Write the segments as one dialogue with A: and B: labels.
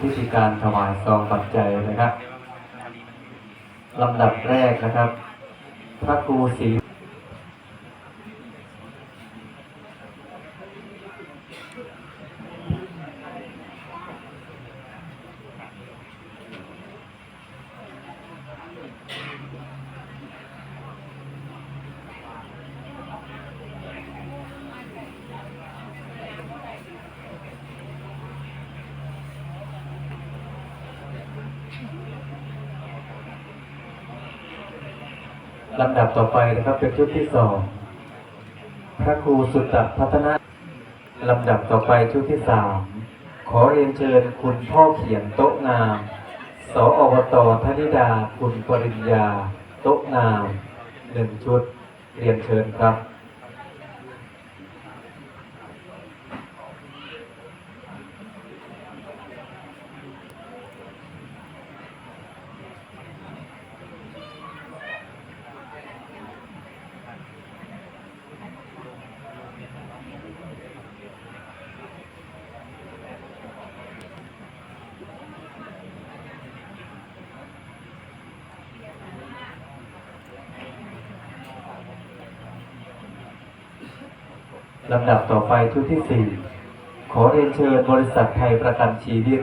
A: พิธีการถวายซองปัจจัยนะครับลำดับแรกนะครับ พระครูศรี ลำดับต่อไปนะครับเป็นชุดที่สองพระครูสุตตพัฒนาลำดับต่อไปชุดที่สามขอเรียนเชิญคุณพ่อเขียนโต๊ะงาม สออบตธนิดา คุณปริญญา โต๊ะงามหนึ่งชุด เรียนเชิญครับ ลำดับต่อไปชุดที่สี่ขอเรียนเชิญบริษัทไทยประกันชีวิต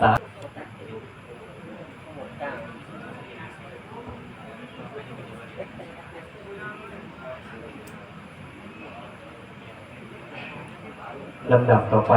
A: สาลำดับต่อไป